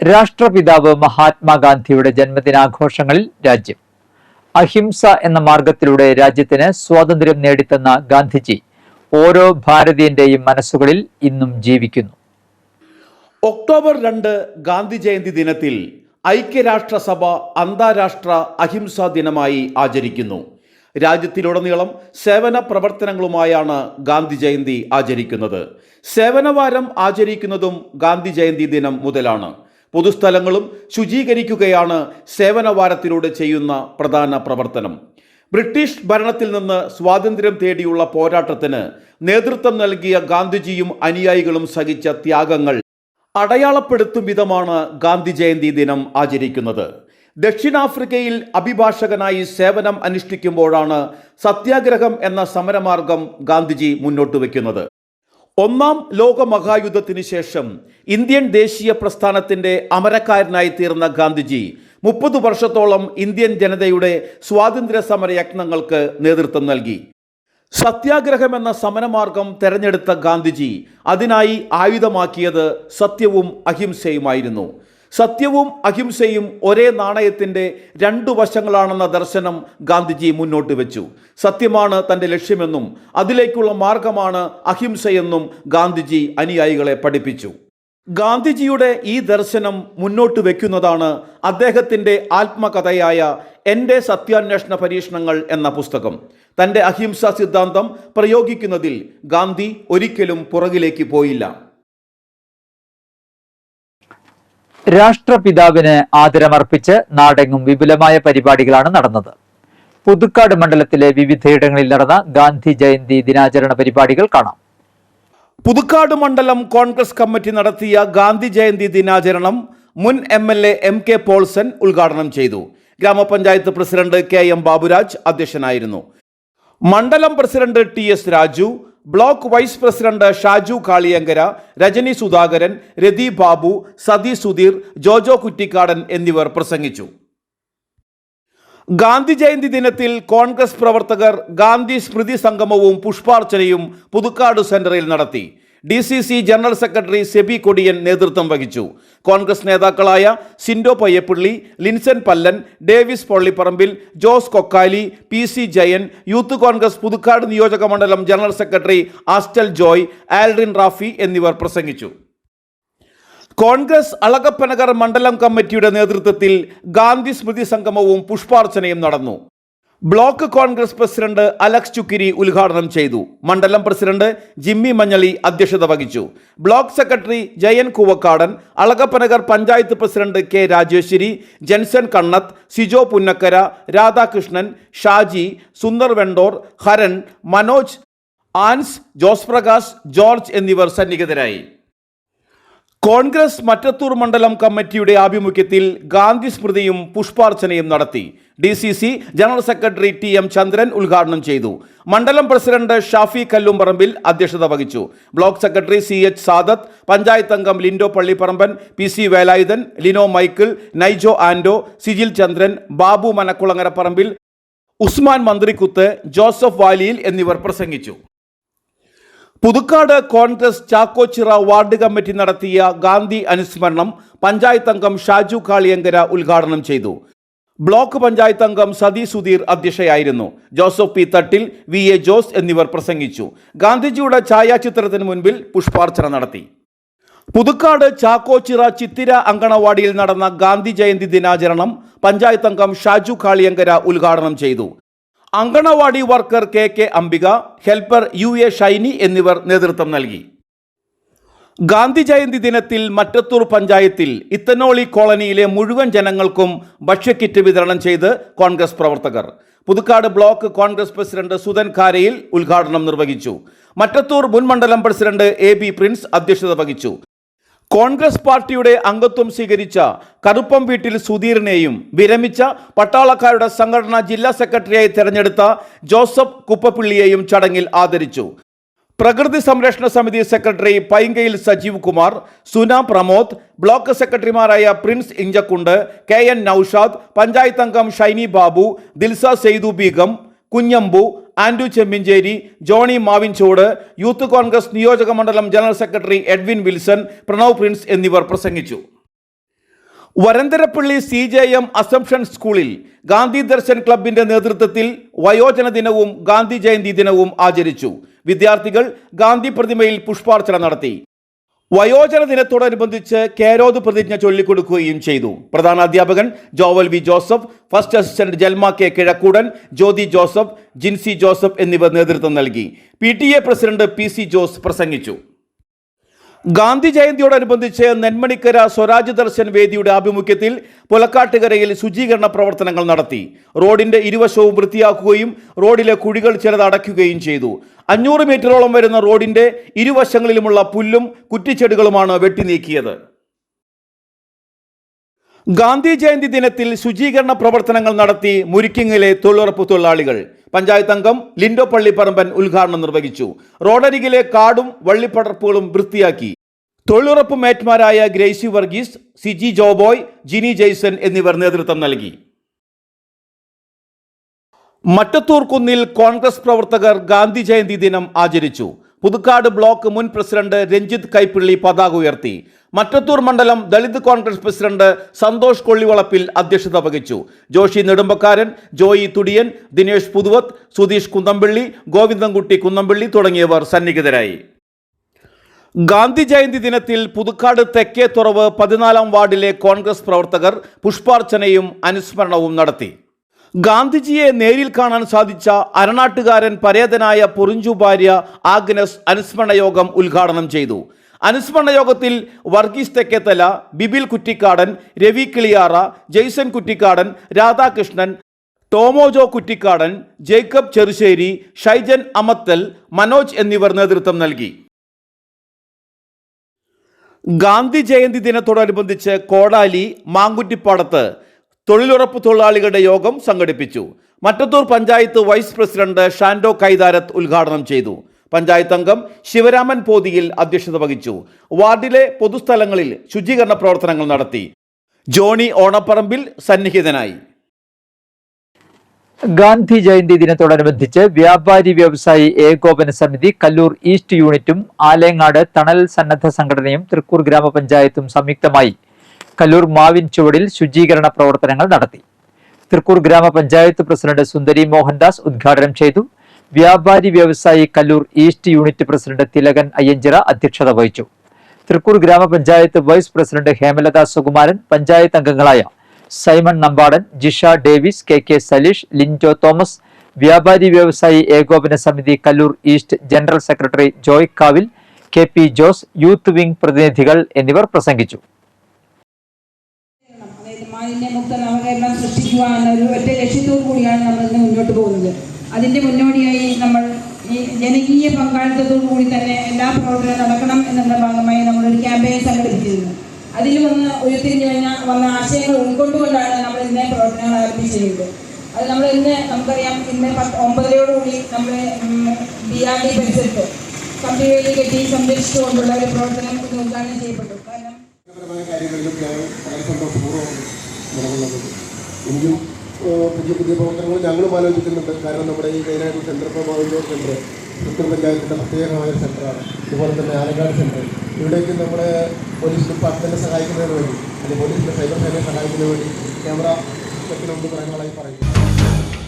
രാഷ്ട്രപിതാവ് മഹാത്മാഗാന്ധിയുടെ ജന്മദിനാഘോഷങ്ങളിൽ രാജ്യം. അഹിംസ എന്ന മാർഗത്തിലൂടെ രാജ്യത്തിന് സ്വാതന്ത്ര്യം നേടിത്തന്ന ഗാന്ധിജി ഓരോ ഭാരതീയന്റെയും മനസ്സുകളിൽ ഇന്നും ജീവിക്കുന്നു. ഒക്ടോബർ രണ്ട് ഗാന്ധി ജയന്തി ദിനത്തിൽ ഐക്യരാഷ്ട്രസഭ അന്താരാഷ്ട്ര അഹിംസാ ദിനമായി ആചരിക്കുന്നു. രാജ്യത്തിലുടനീളം സേവന പ്രവർത്തനങ്ങളുമായാണ് ഗാന്ധി ജയന്തി ആചരിക്കുന്നത്. സേവനവാരം ആചരിക്കുന്നതും ഗാന്ധി ജയന്തി ദിനം മുതലാണ്. പൊതുസ്ഥലങ്ങളും ശുചീകരിക്കുകയാണ് സേവനവാരത്തിലൂടെ ചെയ്യുന്ന പ്രധാന പ്രവർത്തനം. ബ്രിട്ടീഷ് ഭരണത്തിൽ നിന്ന് സ്വാതന്ത്ര്യം തേടിയുള്ള പോരാട്ടത്തിന് നേതൃത്വം നൽകിയ ഗാന്ധിജിയും അനുയായികളും സഹിച്ച ത്യാഗങ്ങൾ അടയാളപ്പെടുത്തും വിധമാണ് ഗാന്ധി ജയന്തി ദിനം ആചരിക്കുന്നത്. ദക്ഷിണാഫ്രിക്കയിൽ അഭിഭാഷകനായി സേവനം അനുഷ്ഠിക്കുമ്പോഴാണ് സത്യാഗ്രഹം എന്ന സമരമാർഗം ഗാന്ധിജി മുന്നോട്ട് വയ്ക്കുന്നത്. ഒന്നാം ലോക മഹായുദ്ധത്തിന് ശേഷം ഇന്ത്യൻ ദേശീയ പ്രസ്ഥാനത്തിന്റെ അമരക്കാരനായി തീർന്ന ഗാന്ധിജി മുപ്പത് വർഷത്തോളം ഇന്ത്യൻ ജനതയുടെ സ്വാതന്ത്ര്യ സമര യജ്ഞങ്ങൾക്ക് നേതൃത്വം നൽകി. സത്യാഗ്രഹം എന്ന സമരമാർഗം തെരഞ്ഞെടുത്ത ഗാന്ധിജി അതിനായി ആയുധമാക്കിയത് സത്യവും അഹിംസയുമായിരുന്നു. സത്യവും അഹിംസയും ഒരേ നാണയത്തിന്റെ രണ്ടു വശങ്ങളാണെന്ന ദർശനം ഗാന്ധിജി മുന്നോട്ട് വെച്ചു. സത്യമാണ് തന്റെ ലക്ഷ്യമെന്നും അതിലേക്കുള്ള മാർഗമാണ് അഹിംസയെന്നും ഗാന്ധിജി അനുയായികളെ പഠിപ്പിച്ചു. ഗാന്ധിജിയുടെ ഈ ദർശനം മുന്നോട്ട് വയ്ക്കുന്നതാണ് അദ്ദേഹത്തിന്റെ ആത്മകഥയായ എന്റെ സത്യാന്വേഷണ പരീക്ഷണങ്ങൾ എന്ന പുസ്തകം. തന്റെ അഹിംസാ സിദ്ധാന്തം പ്രയോഗിക്കുന്നതിൽ ഗാന്ധി ഒരിക്കലും പുറകിലേക്ക് പോയില്ല. രാഷ്ട്രപിതാവിന് ആദരമർപ്പിച്ച് നാടെങ്ങും വിപുലമായ പരിപാടികളാണ് നടന്നത്. പുതുക്കാട് മണ്ഡലത്തിലെ വിവിധയിടങ്ങളിൽ നടന്ന ഗാന്ധി ജയന്തി ദിനാചരണ പരിപാടികൾ കാണാം. പുതുക്കാട് മണ്ഡലം കോൺഗ്രസ് കമ്മിറ്റി നടത്തിയ ഗാന്ധി ജയന്തി ദിനാചരണം മുൻ M L A M K Paulson ഉദ്ഘാടനം ചെയ്തു. ഗ്രാമപഞ്ചായത്ത് പ്രസിഡന്റ് കെ എം ബാബുരാജ് അധ്യക്ഷനായിരുന്നു. മണ്ഡലം president T S Raju block vice president Shaju Kaliyankara Rajani Sudhakaran Rathi Babu Sathi Sudheer Jojo Kuttikkadan എന്നിവർ പ്രസംഗിച്ചു. ഗാന്ധി ജയന്തി ദിനത്തിൽ കോൺഗ്രസ് പ്രവർത്തകർ ഗാന്ധി സ്മൃതി സംഗമവും പുഷ്പാർച്ചനയും പുതുക്കാട് സെന്ററിൽ നടത്തി. D C C general secretary Seby Kodiyan നേതൃത്വം വഹിച്ചു. കോൺഗ്രസ് നേതാക്കളായ Sindo Payyappilly Linson Pallan Davis Pallipparambil Jose Kokkali P C Jayan youth Congress Puthukkad നിയോജക മണ്ഡലം ജനറൽ സെക്രട്ടറി ആസ്റ്റൽ ജോയ് ആൽറിൻ റാഫി എന്നിവർ പ്രസംഗിച്ചു. കോൺഗ്രസ് അളകപ്പനഗർ മണ്ഡലം കമ്മിറ്റിയുടെ നേതൃത്വത്തിൽ ഗാന്ധി സ്മൃതി സംഗമവും പുഷ്പാർച്ചനയും നടന്നു. Block Congress president Alex Chukkiri ഉദ്ഘാടനം ചെയ്തു. മണ്ഡലം പ്രസിഡന്റ് ജിമ്മി മഞ്ഞളി അധ്യക്ഷത വഹിച്ചു. Block secretary Jayan Koovakkadan Alagappanagar panchayat president K Rajeshwari Jenson Kannath Sijo Punnakkara Radhakrishnan Shaji Sundar Vendore Haran Manoj Ans Jose Prakash George എന്നിവർ സന്നിഹിതരായി. കോൺഗ്രസ് മറ്റത്തൂർ മണ്ഡലം കമ്മിറ്റിയുടെ ആഭിമുഖ്യത്തിൽ ഗാന്ധി സ്മൃതിയും പുഷ്പാർച്ചനയും നടത്തി. D C C general secretary T M Chandran ഉദ്ഘാടനം ചെയ്തു. മണ്ഡലം പ്രസിഡന്റ് ഷാഫി കല്ലുംപറമ്പിൽ അധ്യക്ഷത വഹിച്ചു. Block secretary C H Sadath panchayat അംഗം Lindo Pallipparamban P C Velayudhan Lino Michael Naijo Ando Sijil Chandran Babu Manakkulangara Parambil Usman Manthrikkuth Joseph Valiyil എന്നിവർ പ്രസംഗിച്ചു. Puthukkad Congress Chakkochira ward committee നടത്തിയ ഗാന്ധി അനുസ്മരണം പഞ്ചായത്ത് അംഗം ഷാജു കാളിയങ്കര ഉദ്ഘാടനം ചെയ്തു. ബ്ലോക്ക് പഞ്ചായത്ത് അംഗം Sathi Sudheer അധ്യക്ഷയായിരുന്നു. Joseph P Thattil V A Jose എന്നിവർ പ്രസംഗിച്ചു. ഗാന്ധിജിയുടെ ഛായാചിത്രത്തിന് മുൻപിൽ പുഷ്പാർച്ചന നടത്തി. പുതുക്കാട് ചാക്കോച്ചിറ ചിത്തിര അങ്കണവാടിയിൽ നടന്ന ഗാന്ധി ജയന്തി ദിനാചരണം പഞ്ചായത്ത് അംഗം ഷാജു കാളിയങ്കര ഉദ്ഘാടനം ചെയ്തു. Anganwadi worker K K Ambika helper U A Shiny എന്നിവർ നേതൃത്വം നൽകി. ഗാന്ധി ജയന്തി ദിനത്തിൽ മറ്റത്തൂർ പഞ്ചായത്തിൽ ഇത്തനോളി കോളനിയിലെ മുഴുവൻ ജനങ്ങൾക്കും ഭക്ഷ്യക്കിറ്റ് വിതരണം ചെയ്ത് കോൺഗ്രസ് പ്രവർത്തകർ. Puthukkad block Congress president Sudhan Kharayil ഉദ്ഘാടനം നിർവഹിച്ചു. മറ്റത്തൂർ മുൻമണ്ഡലം പ്രസിഡന്റ് എ ബി പ്രിൻസ് അധ്യക്ഷത വഹിച്ചു. കോൺഗ്രസ് പാർട്ടിയുടെ അംഗത്വം സ്വീകരിച്ച കറുപ്പം വീട്ടിൽ സുധീറിനെയും വിരമിച്ച പട്ടാളക്കാരുടെ സംഘടനാ ജില്ലാ സെക്രട്ടറിയായി തെരഞ്ഞെടുത്ത ജോസഫ് കുപ്പപ്പിള്ളിയെയും ചടങ്ങിൽ ആദരിച്ചു. പ്രകൃതി സംരക്ഷണ സമിതി സെക്രട്ടറി പൈങ്കയിൽ സജീവ് കുമാർ സുന പ്രമോദ് ബ്ലോക്ക് സെക്രട്ടറിമാരായ Prince Inchakkund K N Noushad panchayat അംഗം ഷൈനി ബാബു ദിൽസ സെയ്തു ബീഗം കുഞ്ഞമ്പു ആൻഡു ചെമ്മിഞ്ചേരി ജോണി മാവിൻചോട് യൂത്ത് കോൺഗ്രസ് നിയോജക മണ്ഡലം general secretary Edwin Wilson Pranav Prince എന്നിവർ പ്രസംഗിച്ചു. Varantharappilly C J M assumption സ്കൂളിൽ ഗാന്ധി ദർശൻ ക്ലബിന്റെ നേതൃത്വത്തിൽ വയോജന ദിനവും ഗാന്ധി ജയന്തി ദിനവും ആചരിച്ചു. വിദ്യാർത്ഥികൾ ഗാന്ധി പ്രതിമയിൽ പുഷ്പാർച്ചന നടത്തി. വയോജന ദിനത്തോടനുബന്ധിച്ച് കേരോദ് പ്രതിജ്ഞ ചൊല്ലിക്കൊടുക്കുകയും ചെയ്തു. പ്രധാന അധ്യാപകൻ Joval V Joseph first assistant Jalma K Kizhakkoodan Jyothi Joseph Jincy Joseph എന്നിവർ നേതൃത്വം നൽകി. പി പ്രസിഡന്റ് പി ജോസ് പ്രസംഗിച്ചു. ഗാന്ധി ജയന്തിയോടനുബന്ധിച്ച് നെന്മണിക്കര സ്വരാജ് ദർശൻ വേദിയുടെ ആഭിമുഖ്യത്തിൽ പുലക്കാട്ടുകരയിൽ ശുചീകരണ പ്രവർത്തനങ്ങൾ നടത്തി. റോഡിന്റെ ഇരുവശവും വൃത്തിയാക്കുകയും റോഡിലെ കുഴികൾ ചിലത് അടയ്ക്കുകയും ചെയ്തു. അഞ്ഞൂറ് മീറ്ററോളം വരുന്ന റോഡിന്റെ ഇരുവശങ്ങളിലുമുള്ള പുല്ലും കുറ്റിച്ചെടികളുമാണ് വെട്ടിനീക്കിയത്. ഗാന്ധി ജയന്തി ദിനത്തിൽ ശുചീകരണ പ്രവർത്തനങ്ങൾ നടത്തി മുരിക്കിങ്ങിലെ തൊഴിലുറപ്പ് തൊഴിലാളികൾ. പഞ്ചായത്ത് അംഗം ലിൻഡോ പള്ളിപ്പറമ്പൻ ഉദ്ഘാടനം നിർവഹിച്ചു. റോഡരികിലെ കാടും വള്ളിപ്പടർപ്പുകളും വൃത്തിയാക്കി. തൊഴിലുറപ്പ് മേറ്റ്മാരായ ഗ്രേസി വർഗീസ് സിജി ജോബോയ് ജിനി ജെയ്സൺ എന്നിവർ നേതൃത്വം നൽകി. മറ്റത്തൂർ കുന്നിൽ കോൺഗ്രസ് പ്രവർത്തകർ ഗാന്ധി ജയന്തി ദിനം ആചരിച്ചു. പുതുക്കാട് ബ്ലോക്ക് മുൻ പ്രസിഡന്റ് രഞ്ജിത്ത് കൈപ്പിള്ളി പതാക ഉയർത്തി. മറ്റത്തൂർ മണ്ഡലം ദളിത് കോൺഗ്രസ് പ്രസിഡന്റ് സന്തോഷ് കൊള്ളിവളപ്പിൽ അധ്യക്ഷത വഹിച്ചു. ജോഷി നെടുമ്പക്കാരൻ ജോയി തുടിയൻ ദിനേഷ് പുതുവത്ത് സുധീഷ് കുന്നമ്പിള്ളി ഗോവിന്ദൻകുട്ടി കുന്നമ്പിള്ളി തുടങ്ങിയവർ സന്നിഹിതരായി. ഗാന്ധി ജയന്തി ദിനത്തിൽ പുതുക്കാട് തെക്കേ തുറവ് പതിനാലാം വാർഡിലെ കോൺഗ്രസ് പ്രവർത്തകർ പുഷ്പാർച്ചനയും അനുസ്മരണവും നടത്തി. ഗാന്ധിജിയെ നേരിൽ കാണാൻ സാധിച്ച അരനാട്ടുകാരൻ പരേതനായ പൊറിഞ്ചു ഭാര്യ ആഗ്നസ് അനുസ്മരണയോഗം ഉദ്ഘാടനം ചെയ്തു. അനുസ്മരണയോഗത്തിൽ വർഗീസ് തെക്കേത്തല ബിബിൽ കുറ്റിക്കാടൻ രവി കിളിയാറ ജെയ്സൺ കുറ്റിക്കാടൻ രാധാകൃഷ്ണൻ ടോമോജോ കുറ്റിക്കാടൻ ജേക്കബ് ചെറുശ്ശേരി ഷൈജൻ അമത്തൽ മനോജ് എന്നിവർ നേതൃത്വം നൽകി. ഗാന്ധി ജയന്തി ദിനത്തോടനുബന്ധിച്ച് കോടാലി മാങ്കുറ്റിപ്പാടത്ത് തൊഴിലുറപ്പ് തൊഴിലാളികളുടെ യോഗം സംഘടിപ്പിച്ചു. മറ്റത്തൂർ പഞ്ചായത്ത് വൈസ് പ്രസിഡന്റ് ഷാൻഡോ കൈതാരത്ത് ഉദ്ഘാടനം ചെയ്തു. പഞ്ചായത്ത് അംഗം ശിവരാമൻ പോതിയിൽ അധ്യക്ഷത വഹിച്ചു. വാർഡിലെ പൊതുസ്ഥലങ്ങളിൽ ശുചീകരണ പ്രവർത്തനങ്ങൾ നടത്തി. ജോണി ഓണപ്പറമ്പിൽ സന്നിഹിതനായി. ഗാന്ധി ജയന്തി ദിനത്തോടനുബന്ധിച്ച് വ്യാപാരി വ്യവസായി ഏകോപന സമിതി കല്ലൂർ ഈസ്റ്റ് യൂണിറ്റും ആലേങ്ങാട് തണൽ സന്നദ്ധ സംഘടനയും തൃക്കൂർ ഗ്രാമപഞ്ചായത്തും സംയുക്തമായി കല്ലൂർ മാവിൻ ചുവടിൽ ശുചീകരണ പ്രവർത്തനങ്ങൾ നടത്തി. തൃക്കൂർ ഗ്രാമപഞ്ചായത്ത് പ്രസിഡന്റ് സുന്ദരി മോഹൻദാസ് ഉദ്ഘാടനം ചെയ്തു. വ്യാപാരി വ്യവസായി Kallur east unit president Thilakan Ayyanchira അധ്യക്ഷത വഹിച്ചു. തൃക്കൂർ ഗ്രാമപഞ്ചായത്ത് വൈസ് പ്രസിഡന്റ് ഹേമലത സുകുമാരൻ പഞ്ചായത്ത് അംഗങ്ങളായ Simon Nampadan Jisha Davis K K Saleesh Linjo Thomas വ്യാപാരി വ്യവസായി ഏകോപന സമിതി Kallur east general secretary Joy Kavil K P Jose youth wing പ്രതിനിധികൾ എന്നിവർ പ്രസംഗിച്ചു. അതായത് മാലിന്യമുക്ത നവകേരളം സൃഷ്ടിക്കുക എന്നൊരു ഒറ്റ ലക്ഷ്യത്തോടു കൂടിയാണ് നമ്മൾ ഇന്ന് മുന്നോട്ട് പോകുന്നത്. അതിന്റെ മുന്നോടിയായി നമ്മൾ ഈ ജനകീയ പങ്കാളിത്തത്തോടു കൂടി തന്നെ എല്ലാ പ്രവർത്തനവും നടക്കണം എന്നുള്ള ഭാഗമായി നമ്മളൊരു ക്യാമ്പയിൻ സംഘടിപ്പിച്ചിരുന്നു. അതിൽ വന്ന് ഉയർത്തിരിഞ്ഞു വന്ന വന്ന ആശയങ്ങൾ ഉൾക്കൊണ്ടുകൊണ്ടാണ് നമ്മൾ ഇന്നേ പ്രവർത്തനങ്ങൾ ആരംഭിച്ചിരുന്നത്. അത് നമ്മൾ ഇന്ന് നമുക്കറിയാം ഇന്ന് പത്ത് ഒമ്പതരയോടുകൂടി നമ്മൾ ബി ആർ ഡി പരിസരത്ത് കമ്പിവേലി കെട്ടി സംരക്ഷിച്ചുകൊണ്ടുള്ള ഒരു പ്രവർത്തനം ഇന്ന് ഉദ്ഘാടനം ചെയ്യപ്പെട്ടു. കാരണം പരമായ കാര്യങ്ങളിലും ഞാൻ വളരെ സന്തോഷപൂർവമാണ് നടക്കുന്നത് എനിക്കും പുതിയ പുതിയ പ്രവർത്തനങ്ങൾ ഞങ്ങളും ആലോചിക്കുന്നുണ്ട്. കാരണം നമ്മുടെ ഈ കൈനാട് സെന്റർ ഇപ്പോൾ മാവിൻഡോർ സെന്റർ പുത്തൂർ പഞ്ചായത്തിന്റെ പ്രത്യേകമായ സെന്ററാണ് അതുപോലെ തന്നെ ആലക്കാട് സെന്റർ ഇവിടേക്ക് നമ്മുടെ പോലീസ് ഡിപ്പാർട്ട്മെന്റിനെ സഹായിക്കുന്നതിന് വേണ്ടി അല്ലെങ്കിൽ പോലീസിന്റെ സൈബർ സേനയെ സഹായിക്കുന്നതിന് വേണ്ടി ക്യാമറ സെറ്റിനുണ്ട് കാര്യങ്ങളായി പറയുന്നു.